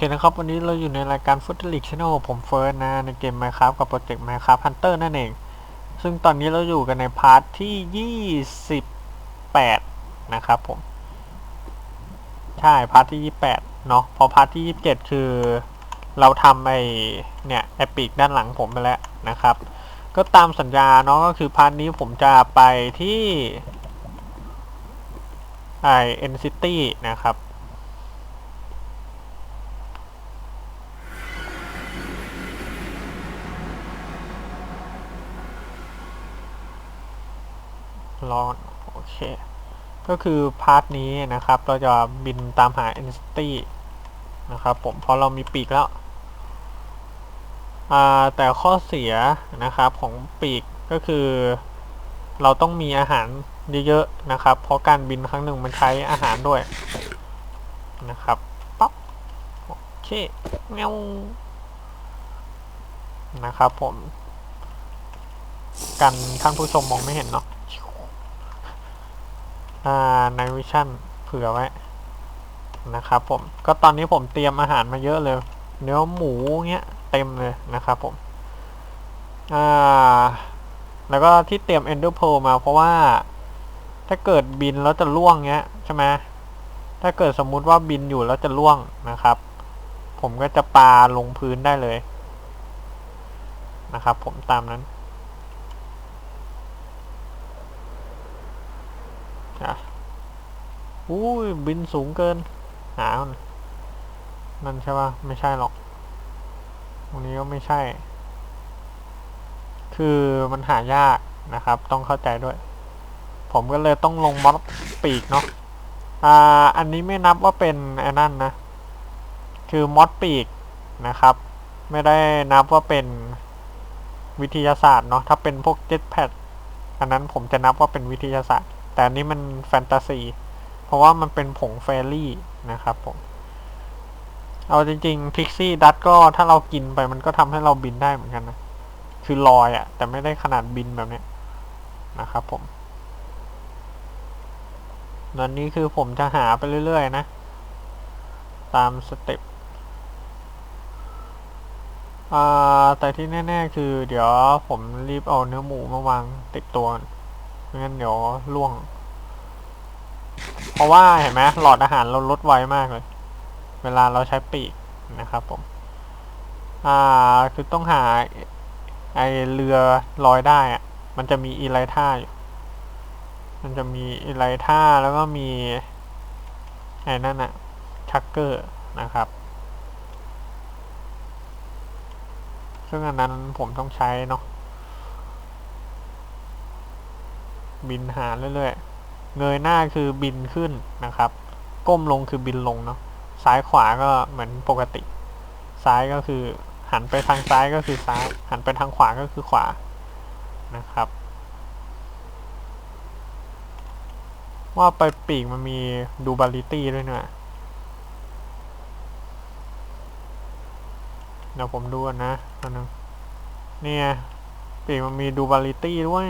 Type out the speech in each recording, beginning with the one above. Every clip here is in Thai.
เคนะครับ วันนี้เราอยู่ในรายการ f o o t l e a g u e Channel ผมเฟิร์สนะ ในเกม Minecraft กับโปรเจกต์ Minecraft Hunter นั่นเอง ซึ่งตอนนี้เราอยู่กันในพาร์ทที่ 28 นะครับผม ใช่ พาร์ทที่ 28 เนาะพอพาร์ทที่ 27 คือ เราทำไอเนี่ยไอปีกด้านหลังผมไปแล้วนะครับ ก็ตามสัญญาเนาะก็คือพาร์ทนี้ผมจะไปที่ไอเอ็นซิตี้นะครับ รอนโอเค ก็คือพาร์ทนี้นะครับ เราจะบินตามหา entity นะครับผมเพราะเรามีปีกแล้ว แต่ข้อเสียนะครับของปีกก็คือ เราต้องมีอาหารเยอะๆนะครับ เพราะการบินครั้งหนึ่งมันใช้อาหารด้วยนะครับปั๊บโอเคเงี้ยวนะครับผม กันท่านผู้ชมมองไม่เห็นเนาะ อ่าในวิชั่นเผื่อไว้นะครับผมก็ตอนนี้ผมเตรียมอาหารมาเยอะเลย เนื้อหมูเงี้ยเต็มเลยนะครับผมอ่าแล้วก็ที่เตรียม Ender Pearl มาเพราะว่าถ้าเกิดบินแล้วจะล่วงเงี้ยใช่ไหมถ้าเกิดสมมุติว่าบินอยู่แล้วจะล่วงนะครับ ผมก็จะปาลงพื้นได้เลยนะครับผมตามนั้น อะ อุ้ยบินสูงเกินหนามันนั่นใช่ปะไม่ใช่หรอก ตรงนี้ก็ไม่ใช่ คือมันหายากนะครับ ต้องเข้าใจด้วย ผมก็เลยต้องลงมอดปีกเนาะอ่าอันนี้ไม่นับว่าเป็นไอ้นั่นนะ คือมอดปีกนะครับ ไม่ได้นับว่าเป็นวิทยาศาสตร์เนาะถ้าเป็นพวกเจ็ตแพดอันนั้นผมจะนับว่าเป็นวิทยาศาสตร์ แต่อันนี้มันแฟนตาซี เพราะว่ามันเป็นผงเฟรรี่นะครับผม เอาจริงๆพิกซี่ดัตก็ถ้าเรากินไปมันก็ทำให้เราบินได้เหมือนกันนะ คือลอยอะแต่ไม่ได้ขนาดบินแบบนี้นะครับผมตอนนี้คือผมจะหาไปเรื่อย ๆ นะ ตามสเต็ปแต่ที่แน่ ๆ คือ เดี๋ยวผมรีบเอาเนื้อหมูมาวางติดตัวไม่งั้นเดี๋ยวล่วง เพราะว่าเห็นไหมหลอดอาหารเราลดไวมากเลย เวลาเราใช้ปีกนะครับผม อ่าคือต้องหาไอเรือลอยได้อะมันจะมีอีไลท่าอยู่มันจะมีอีไลท่าแล้วก็มีไอ้นั่นอะชักเกอร์นะครับ ซึ่งอันนั้นผมต้องใช้เนาะบินหาเรื่อยๆ เงยหน้าคือบินขึ้นนะครับ ก้มลงคือบินลงเนาะซ้ายขวาก็เหมือนปกติ ซ้ายก็คือหันไปทางซ้ายก็คือซ้าย หันไปทางขวาก็คือขวานะครับ ว่าไปปีกมันมีดูบาลิตี้ด้วยเนี่ยเดี๋ยวผมดูนะอันนึงเนี่ยปีกมันมีดูบาลิตี้ด้วย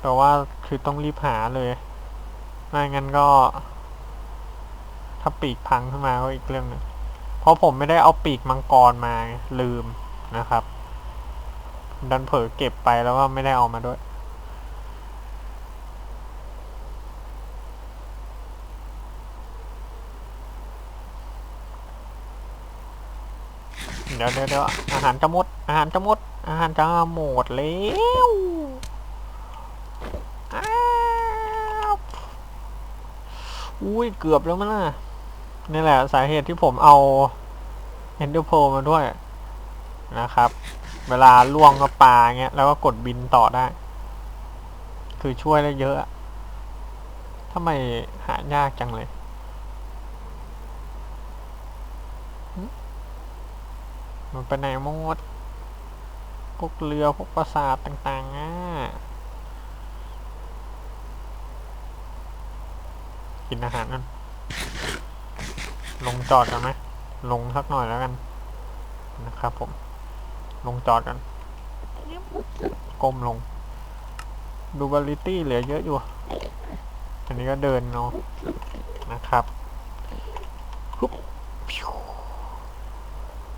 แต่ว่าคือต้องรีบหาเลยไม่งั้นก็ ถ้าปีกพังขึ้นมาก็อีกเรื่องหนึงเพราะผมไม่ได้เอาปีกมังกรมาลืมนะครับ ดันเผลอเก็บไปแล้วก็ไม่ได้เอามาด้วยเดี๋ยวเดี๋ยวอาหารจะหมด อาหารจะหมด อาหารจะหมดแล้วอ้าว อุ้ยเกือบแล้วมั้งน่ะนี่แหละสาเหตุที่ผมเอา Ender Pearl มาด้วยนะครับ เวลาล่วงก็ปลาเงี้ย แล้วก็กดบินต่อได้ คือช่วยได้เยอะทำไมหายากจังเลยมันไปไหนมดพวกเรือพวกปราสาทต่างๆอะ กินอาหารนั่นลงจอดกันไหมลงสักหน่อยแล้วกัน นะครับผม ลงจอดกันก้มลง ดูบาลิตี้เหลือเยอะอยู่ อันนี้ก็เดินเนาะนะครับปุ๊บ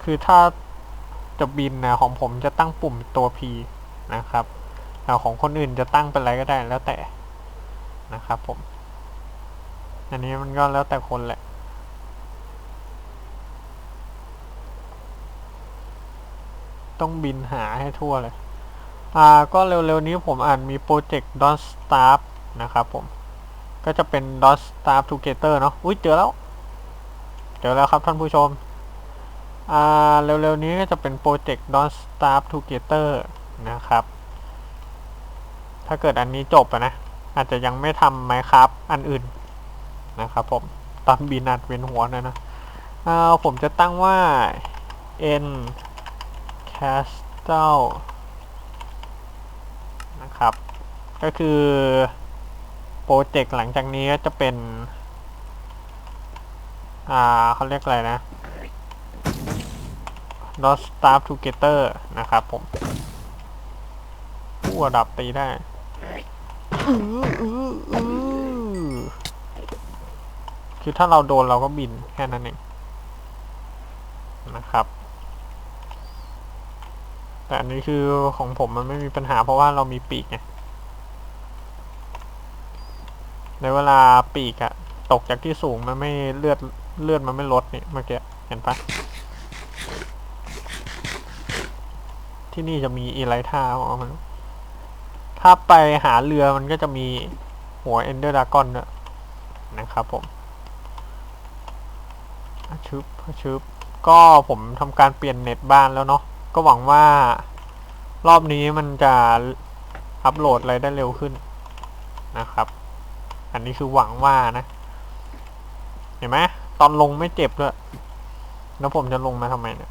คือถ้าจะบินนะของผมจะตั้งปุ่มตัว P นะครับแต่ของคนอื่นจะตั้งเป็นอะไรก็ได้แล้วแต่นะครับผม อันนี้มันก็แล้วแต่คนแหละ ต้องบินหาให้ทั่วเลย อ่า ก็เร็วๆนี้ผมอ่านมีโปรเจกต์ Don't Starve นะครับผม ก็จะเป็น Don't Starve Together เนาะอุ้ยเจอแล้ว เจอแล้วครับท่านผู้ชม อ่า เร็วๆนี้ก็จะเป็นโปรเจกต์ Don't Starve Together นะครับ ถ้าเกิดอันนี้จบอะนะ อาจจะยังไม่ทำไหมครับ อันอื่น นะครับผมตอนบินอาจเป็นหัวนะนะเอาผมจะตั้งว่า n castle นะครับ ก็คือโปรเจกต์หลังจากนี้ก็จะเป็น อ่าเขาเรียกอะไรนะ Not star Together นะครับผมผู้ระดับตีได้ อืออืออือ คือถ้าเราโดนเราก็บินแค่นั้นเองนะครับ แต่อันนี้คือของผมมันไม่มีปัญหาเพราะว่าเรามีปีกไงในเวลาปีกอะตกจากที่สูงมันไม่เลือดเลือดมันไม่ลดนี่เมื่อกี้เห็นปะที่นี่จะมีอีไลท่าเอามันถ้าไปหาเรือมันก็จะมีหัวเอนเดอร์ดากอนด้วยนะครับผม ชึบชึบก็ผมทำการเปลี่ยนเน็ตบ้านแล้วเนาะก็หวังว่ารอบนี้มันจะอัปโหลดอะไรได้เร็วขึ้นนะครับ อันนี้คือหวังว่านะ เห็นไหมตอนลงไม่เจ็บด้วยแล้วผมจะลงมาทำไมเนี่ย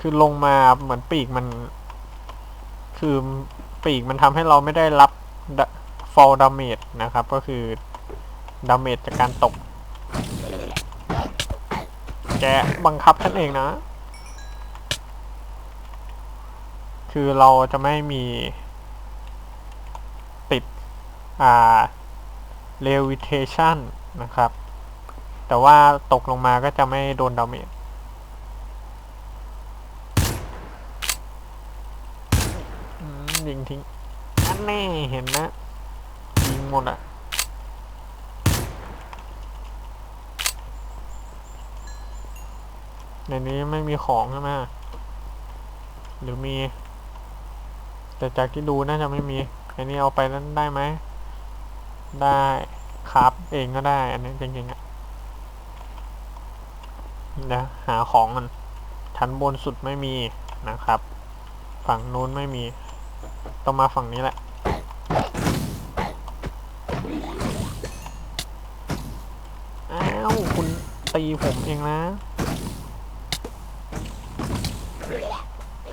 คือลงมาเหมือนปีกมัน คือปีกมันทำให้เราไม่ได้รับ fall damage นะครับ ก็คือ damage จากการตก แกบังคับฉันเองนะ คือเราจะไม่มี ติด อ่า levitation นะครับ แต่ว่าตกลงมาก็จะไม่โดนดาเมจยิงทิ้งอันแน่เห็นนะ ยิงหมดอะ ในนี้ไม่มีของใช่ไหมหรือมี แต่จากที่ดูน่าจะไม่มี อันนี้เอาไปนั้นได้ไหม ได้ครับเองก็ได้ อันนี้จริงๆอะเดี๋ยวหาของมันชั้นบนสุดไม่มีนะครับ ฝั่งนู้นไม่มี ต้องมาฝั่งนี้แหละอ้าวคุณตีผมเองนะ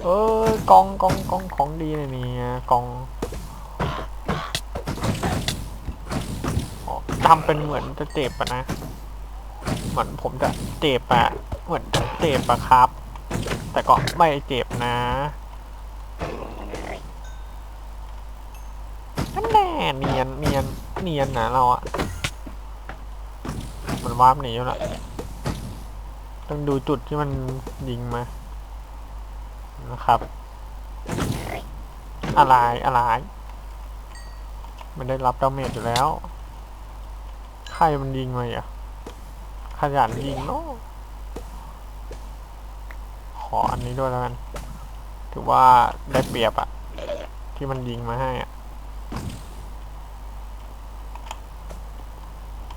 เออกองกองกองของดีเลยเนี่กองทำเป็นเหมือนจะเจ็บอะนะ เหมือนผมจะเจ็บอะเหมือนจะเจ็บอะครับ แต่ก็ไม่เจ็บนะนั่นแน่เนียนเนียนเนียนนะเราอะมันวาร์ปหนีอยู่ละต้องดูจุดที่มันยิงมา นะครับ อะไรอะไรมันได้รับดาเมจอยู่แล้วใครมันยิงมาอะขยันยิงเนาะขออันนี้ด้วยแล้วกันถือว่าได้เปรียบอะที่มันยิงมาให้อะ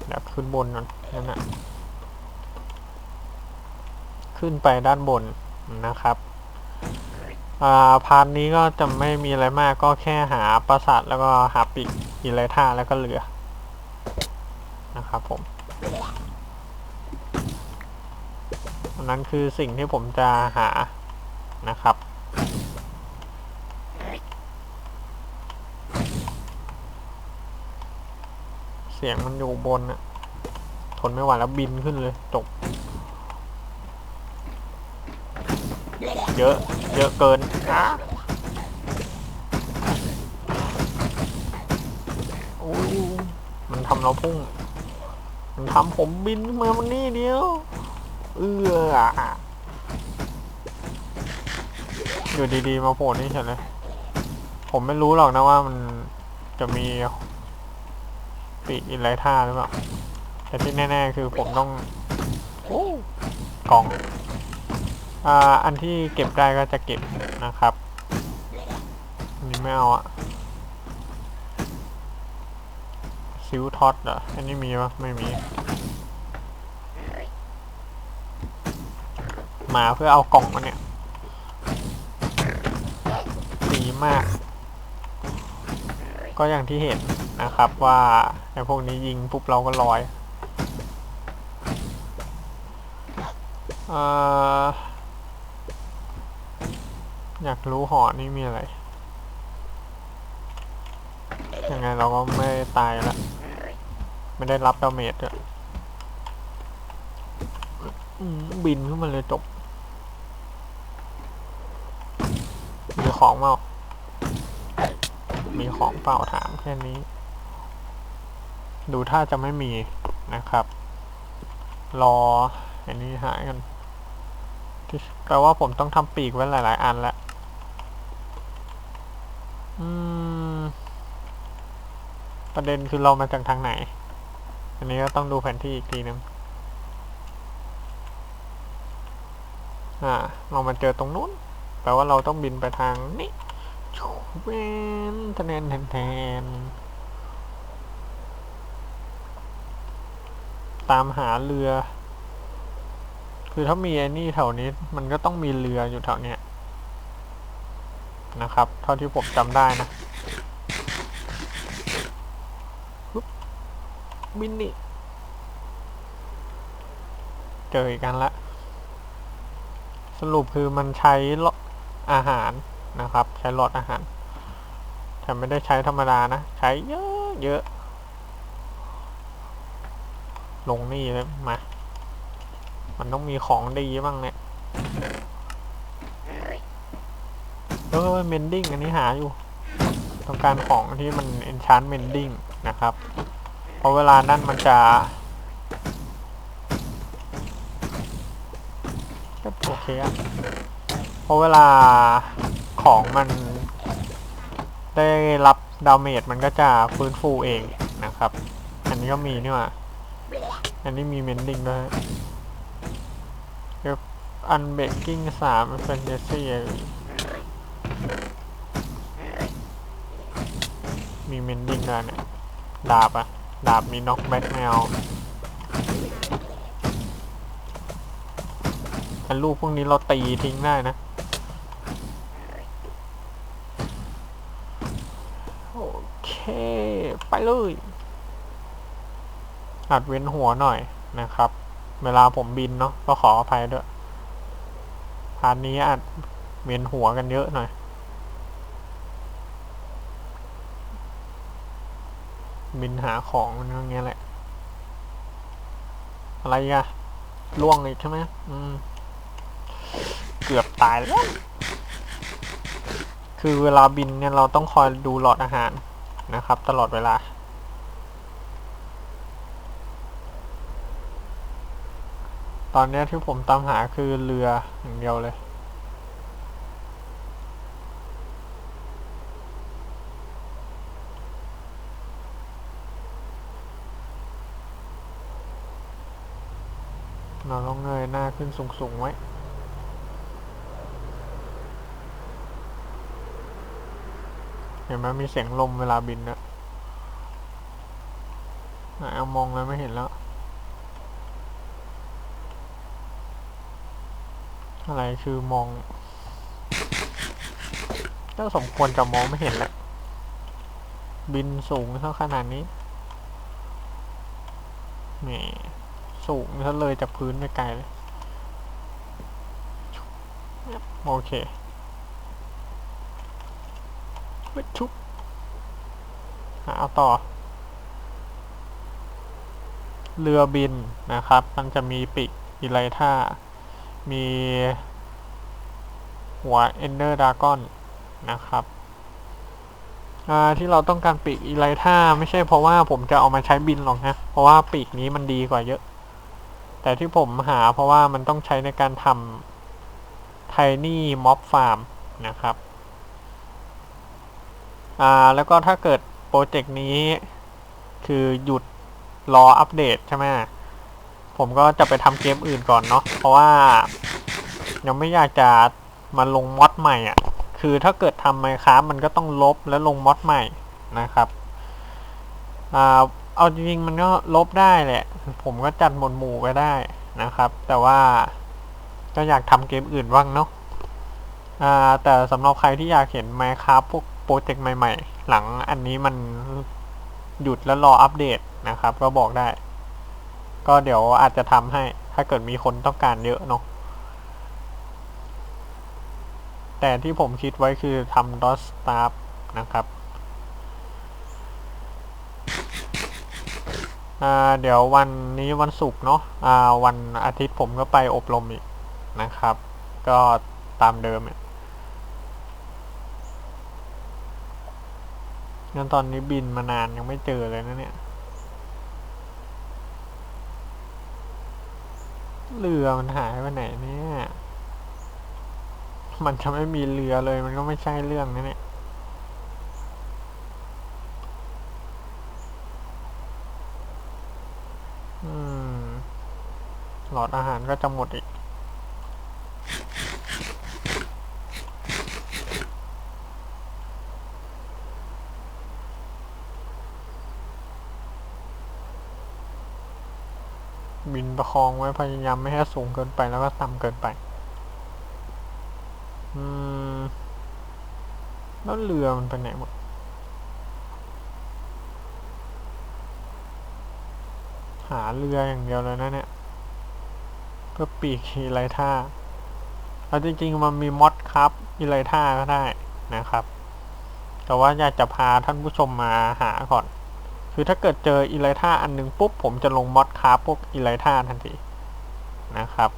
เดี๋ยวขึ้นบนก่นนั่นนะขึ้นไปด้านบนนะครับ อ่าพาร์ทนี้ก็จะไม่มีอะไรมากก็แค่หาปราสาทแล้วก็หาปีกอีไรท่าแล้วก็เรือนะครับผมอันนั้นคือสิ่งที่ผมจะหานะครับ เสียงมันอยู่บนอะทนไม่ไหวแล้วบินขึ้นเลยจบ เยอะ เยอะเกินอะโอ้ยมันทำเราพุ่ง มันทำผมบินขึ้นมามันนี่เดียว เอื้ออยู่ดีๆ มาโผล่นี่เฉยเลย ผมไม่รู้หรอกนะว่ามันจะมีปีกอินไรท่าหรือเปล่าแต่ที่แน่ ๆ คือผมต้องโอ้กล่อง อ่าอันที่เก็บได้ก็จะเก็บนะครับอันนี้ไม่เอาอะซิวท็อตเหรออันนี้มีปะไม่มี มาเพื่อเอากล่องมาเนี่ยดีมาก ก็อย่างที่เห็นนะครับว่าไอ้พวกนี้ยิงปุ๊บเราก็ลอยอ่อ อยากรู้หอนี่มีอะไร ยังไงเราก็ไม่ตายล้วไม่ได้รับดาเมจด้วยอืมบินขึ้นมาเลยจบมีของเปล่ามีของเปล่าถามแค่นี้ ดูถ้าจะไม่มีนะครับ รออันนี้หายกันแปลว่าผมต้องทำปีกไว้หลาย ๆ อันแล้วอืม ประเด็นคือเรามาจากทางไหน อันนี้ก็ต้องดูแผนที่อีกทีนึงอ่าเรามาเจอตรงนู้น แปลว่าเราต้องบินไปทางนี้ชูเวนทะแนนแทนแทนตามหาเรือ คือถ้ามีไอ้นี่แถวนี้ มันก็ต้องมีเรืออยู่แถวเนี้ยนะครับ เท่าที่ผมจำได้นะปึ๊บ บินนี่เจออีกกันละ สรุปคือมันใช้หลอดอาหารนะครับ ใช้หลอดอาหาร แต่ไม่ได้ใช้ธรรมดานะ ใช้เยอะเยอะ ลงนี่เลยมา มันต้องมีของดีบ้างเนี่ยเออเมนดิ้งอันนี้หาอยู่ ต้องการของที่มัน enchant mending นะครับ ราะเวลานั่นมันจะก็โอเคอะเพราะเวลาของมันได้รับดาเมจมันก็จะฟื้นฟูเองนะครับ อันนี้ก็มีนี่หว่าอันนี้มีเมนดิ้งด้วยอันเบกกิ้งสามเฟนเจซี่มีเมนดิ้งด้วยเนี่ยดาบอะ ดาบมีน็อกแบ็กแมวอันลูกพวกนี้เราตีทิ้งได้นะ โอเค ไปเลยอัดเว้นหัวหน่อยนะครับ เวลาผมบินเนาะก็ขออภัยด้วยพาร์ทนี้อัดเวียนหัวกันเยอะหน่อย บินหาของมันอย่างเงี้ยแหละ อะไรอะล่วงอีกใช่ไหมอืม เกือบตายแล้ว คือเวลาบินเนี่ยเราต้องคอยดูหลอดอาหารนะครับ ตลอดเวลาตอนนี้ที่ผมตามหาคือเรืออย่างเดียวเลย เราต้องเงยหน้า ขึ้นสูงๆไว้เห็นไหมมีเสียงลมเวลาบินนะไหนเอามองแล้วไม่เห็นแล้ว อะไรคือมองก็สมควรจะมองไม่เห็นแหละบินสูงเท่าขนาดนี้นี่สูงซะเลยจากพื้นไปไกลเลย โอเคชุบหาเอาต่อ เรือบินนะครับ มันจะมีปีกอีไลท่า มีหัวเอนเดอร์ดากอนนะครับที่เราต้องการปีกอีไลท่าไม่ใช่เพราะว่าผมจะเอามาใช้บินหรอกนะ เพราะว่าปีกนี้มันดีกว่าเยอะ แต่ที่ผมหาเพราะว่ามันต้องใช้ในการทำ Tiny Mob Farm นะครับอ่าแล้วก็ถ้าเกิดโปรเจกต์นี้คือหยุดรออัปเดตใช่ไหมผมก็จะไปทำเกมอื่นก่อนเนาะเพราะว่ายังไม่อยากจะมาลงมอดใหม่อะ คือถ้าเกิดทำไมครับมันก็ต้องลบแล้วลงมอดใหม่นะครับอ่าเอาจริงๆมันก็ลบได้แหละ ผมก็จัดหมวดหมู่ไปได้นะครับ แต่ว่า ก็อยากทำเกมอื่นบ้างเนาะอ่าแต่สำหรับใครที่อยากเห็น Minecraft พวกโปรเจกต์ใหม่ ๆ หลังอันนี้มันหยุดแล้วรออัปเดตนะครับ ก็บอกได้ ก็เดี๋ยวอาจจะทำให้ถ้าเกิดมีคนต้องการเยอะเนาะแต่ที่ผมคิดไว้คือทำ dot staff นะครับเดี๋ยววันนี้วันศุกร์เนาะวันอาทิตย์ผมก็ไปอบรมอีก นะครับ ก็ตามเดิมเนี่ยงั้นตอนนี้บินมานานยังไม่เจอเลยนะเนี่ย เรือมันหายไปไหนเนี่ย มันจะไม่มีเรือเลยมันก็ไม่ใช่เรื่องนะเนี่ยอืมหลอดอาหารก็จะหมดอีก บินประคองไว้พยายามไม่ให้สูงเกินไปแล้วก็ต่ำเกินไป อืม แล้วเรือมันไปไหนหมด หาเรืออย่างเดียวเลยนะเนี่ย เพื่อปีกอีไลท่าเอาจริงๆมันมีมอดครับอีไลท่าก็ได้นะครับ แต่ว่าอยากจะพาท่านผู้ชมมาหาก่อน คือถ้าเกิดเจออีไลท่าอันหนึงปุ๊บ ผมจะลงมอดคาฟพวกอีไลท่าทันทีนะครับ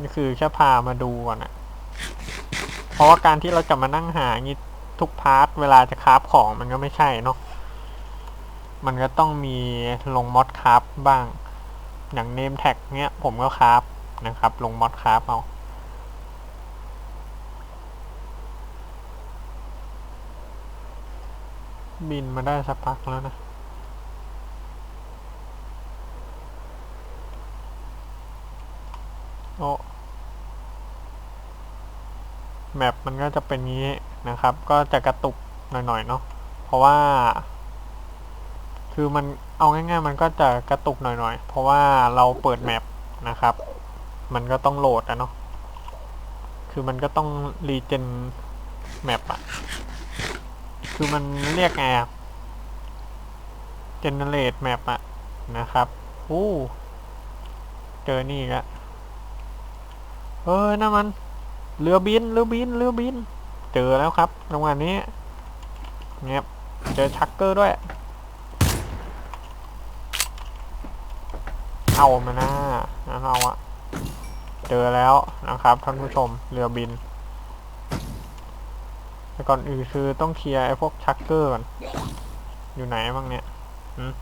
นี่คือแค่พามาดูก่อนนะเพราะว่าการที่เราจะมานั่งหางี้ทุกพาร์ทเวลาจะคราฟของมันก็ไม่ใช่เนาะมันก็ต้องมีลงมอดคราฟบ้าง อย่างเนมแท็กเนี้ยผมก็คราฟนะครับ ลงมอดคราฟเอา บินมาได้สักพักแล้วนะ โอ้แมปมันก็จะเป็นงี้นะครับ ก็จะกระตุกหน่อยๆเนาะ เพราะว่า คือมันเอาง่ายๆ มันก็จะกระตุกหน่อยๆ เพราะว่าเราเปิดแมปนะครับ มันก็ต้องโหลดอะเนาะ คือมันก็ต้องรีเจนแมปอะ คือมันเรียกไงอะเจเนเรตแมปอะนะครับอู้เจอนี่อีกแล้วเออนั่นมัน เรือบิน เรือบิน เรือบิน เจอแล้วครับจังหวะนี้เงียบเจอชักเกอร์ด้วย เอามาหน้านะเอาอะเจอแล้วนะครับท่านผู้ชม เรือบิน แต่ก่อนอื่นคือต้องเคลียร์ไอ้พวกชักเกอร์ก่อน อยู่ไหนบ้างเนี่ยหืม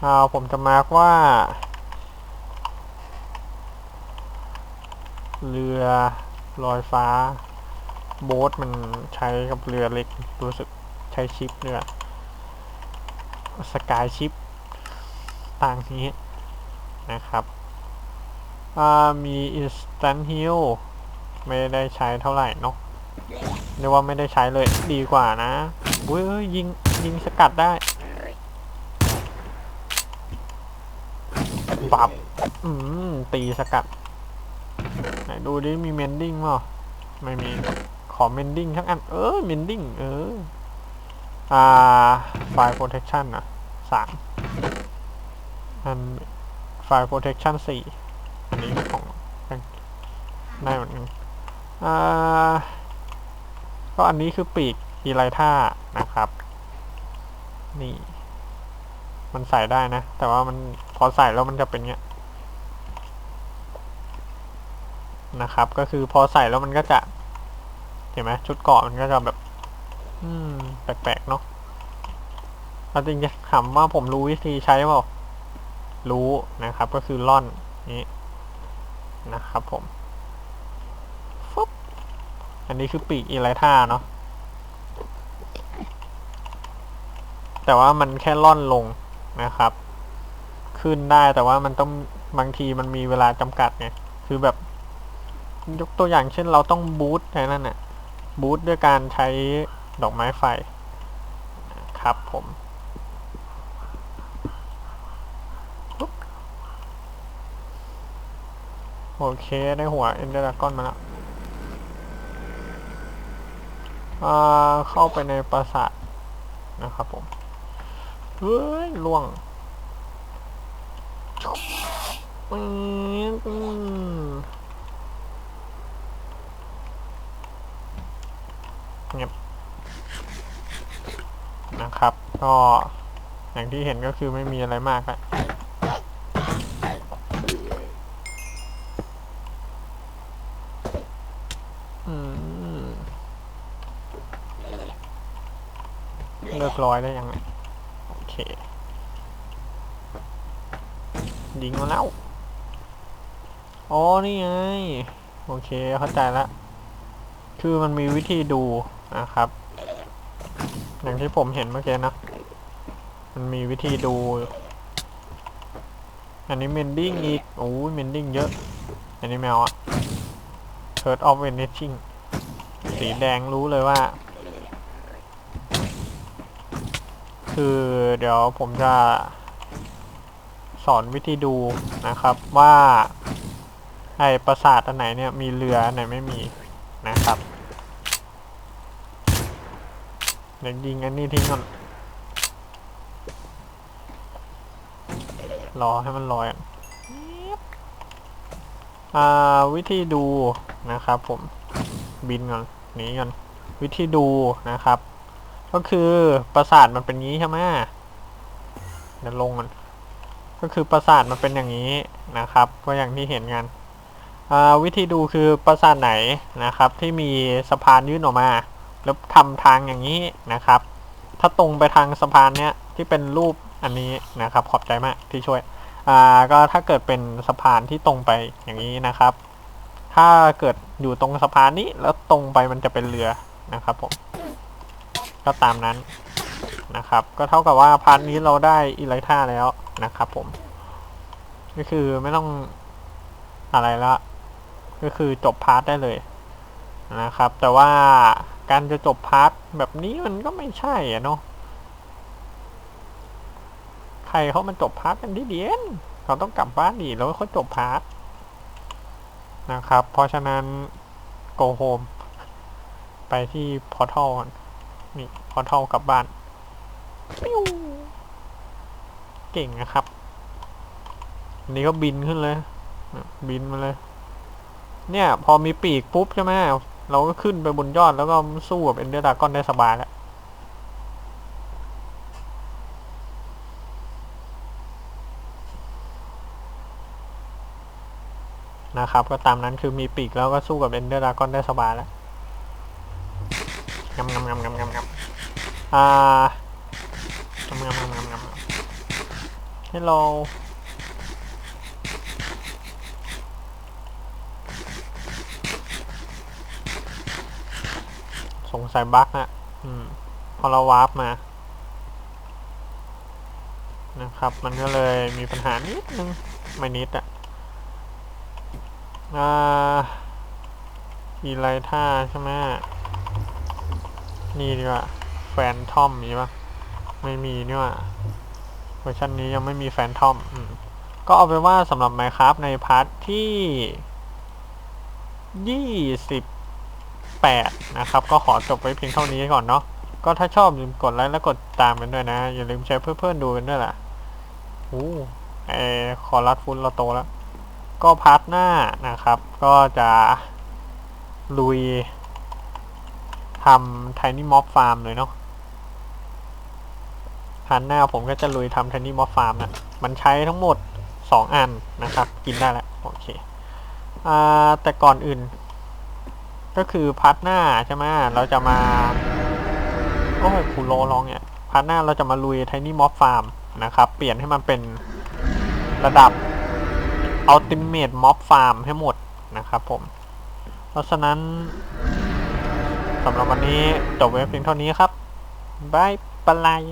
เอาผมจะมาร์กว่า เรือลอยฟ้า โบ๊ทมันใช้กับเรือเล็กรู้สึกใช้ชิปเรือสกายชิปต่างนี้นะครับอ่ามี instant heal ไม่ได้ใช้เท่าไหร่เนาะเรียกว่าไม่ได้ใช้เลยดีกว่านะเว้ยยิงยิงสกัดได้ปับอืมตีสกัด ไหนดูดิมีเมนดิ้งมั้ไม่มีขอเมนดิ้งทั้งอัน เออเมนดิ้งเออ อ่าไฟ protection อะสามอันไฟ protection สี่อันนี้ของได้เหมือนกัน ก็อันนี้คือปีกอีไลท่านะครับ นี่ มันใส่ได้นะ แต่ว่ามันพอใส่แล้วมันจะเป็นเงี้ยนะครับ ก็คือพอใส่แล้วมันก็จะ เห็นไหมชุดเกาะมันก็จะแบบ อืม แปลกๆเนาะเอาจริงจะถามว่าผมรู้วิธีใช้เปล่ารู้นะครับ ก็คือล่อนนี้นะครับผม อันนี้คือปีกอีไลท่าเนาะแต่ว่ามันแค่ล่อนลงนะครับ ขึ้นได้แต่ว่ามันต้องบางทีมันมีเวลาจำกัดไงคือแบบ ยกตัวอย่างเช่นเราต้องบูตในนั่นน่ะบูตด้วยการใช้ดอกไม้ไฟครับผมโอเค ได้หัวเอ็นเดอร์ดากอนมาแล้วอ่า เข้าไปในปราสาทนะครับผม เฮ้ยล่วงอืมอืมเงียบนะครับ ก็อย่างที่เห็นก็คือไม่มีอะไรมากละ เลิกร้อยได้ยังไงโอเค ยิงมาแล้ว อ๋อ นี่ไง โอเค เข้าใจแล้วคือมันมีวิธีดูนะครับ อย่างที่ผมเห็นเมื่อกี้นะ มันมีวิธีดู อันนี้เมนดิ้งอีก โอ้ยเมนดิ้งเยอะ อันนี้แมวอะ Third of Vanishing สีแดงรู้เลยว่า คือเดี๋ยวผมจะสอนวิธีดูนะครับว่าไอปราสาทอันไหนเนี่ยมีเรืออันไหนไม่มีนะครับเดี๋ยวยิงอันนี้ทิ้งก่อนรอให้มันลอยอนอ่าวิธีดูนะครับผมบินก่อนหนีก่อนวิธีดูนะครับ ก็คือปราสาทมันเป็นงี้ใช่ไหมเดี๋ยวลงกันก็คือปราสาทมันเป็นอย่างนี้นะครับ ก็อย่างที่เห็นกันวิธีดูคือปราสาทไหนนะครับ ที่มีสะพานยื่นออกมา แล้วทำทางอย่างนี้นะครับ ถ้าตรงไปทางสะพานเนี้ยที่เป็นรูปอันนี้นะครับ ขอบใจมากที่ช่วยอ่าก็ถ้าเกิดเป็นสะพานที่ตรงไปอย่างนี้นะครับ ถ้าเกิดอยู่ตรงสะพานนี้แล้วตรงไปมันจะเป็นเรือนะครับผม ก็ตามนั้นนะครับ ก็เท่ากับว่าพาร์ทนี้เราได้อีไลท่าแล้วนะครับ ผม ก็คือไม่ต้องอะไรละ ก็คือจบพาร์ทได้เลยนะครับ แต่ว่าการจะจบพาร์ทแบบนี้มันก็ไม่ใช่อะเนาะใครเขามันจบพาร์ทกันที่เดียนเขาต้องกลับบ้านดีแล้วเขาจบพาร์ทนะครับ เพราะฉะนั้น go home ไปที่พอร์ทัล นี่พอร์ทัลกลับบ้านปิ้วเก่งนะครับอันนี้ก็บินขึ้นเลย บินมาเลย เนี่ย พอมีปีกปุ๊บใช่ไหมเราก็ขึ้นไปบนยอดแล้วก็สู้กับเอนเดอร์ดากอนได้สบายแล้วนะครับ ก็ตามนั้นคือมีปีกแล้วก็สู้กับเอนเดอร์ดากอนได้สบายแล้ว งำงำงำงำงำงำอ่างำงำงำงำงำให้เราสงสัยบั๊กนะอืม พอเราวาร์ปมา นะครับ มันก็เลยมีปัญหานิดนึง ไม่นิดอะอ่าอีไลท่าใช่ไหม นี่ดีกว่าแฟนทอมมีปะไม่มีนี่ว่าเวอร์ชันนี้ยังไม่มีแฟนทอมก็เอาไปว่าสำหรับ Minecraft ในพาร์ทที่ยี่สิบ8นะครับ ก็ขอจบไว้เพียงเท่านี้ก่อนเนาะก็ถ้าชอบอย่าลืมกดไลค์และกดตามกันด้วยนะ อย่าลืมแชร์เพื่อนๆดูกันด้วยล่ะโอ้ไอคอรัสฟุตเราโตแล้ว ก็พาร์ทหน้านะครับ ก็จะลุย ทำ tiny อฟฟาร์มเลยเนาะคันหน้าผมก็จะลุยทำ tiny mob farm นะมันใช้ทั้งหมด 2 อันนะครับ กินได้แล้ว โอเคอ่าแต่ก่อนอื่น ก็คือพาร์หน้าใช่ไหมเราจะมา โอ้ยคูโลลองเนี่ย พาร์หน้าเราจะมาลุย tiny อฟฟาร์มนะครับ เปลี่ยนให้มันเป็นระดับ ultimate อฟฟาร์มให้หมดนะครับผม เพราะฉะนั้น สำหรับวันนี้จบไว้เพียงเท่านี้ครับบายปลาย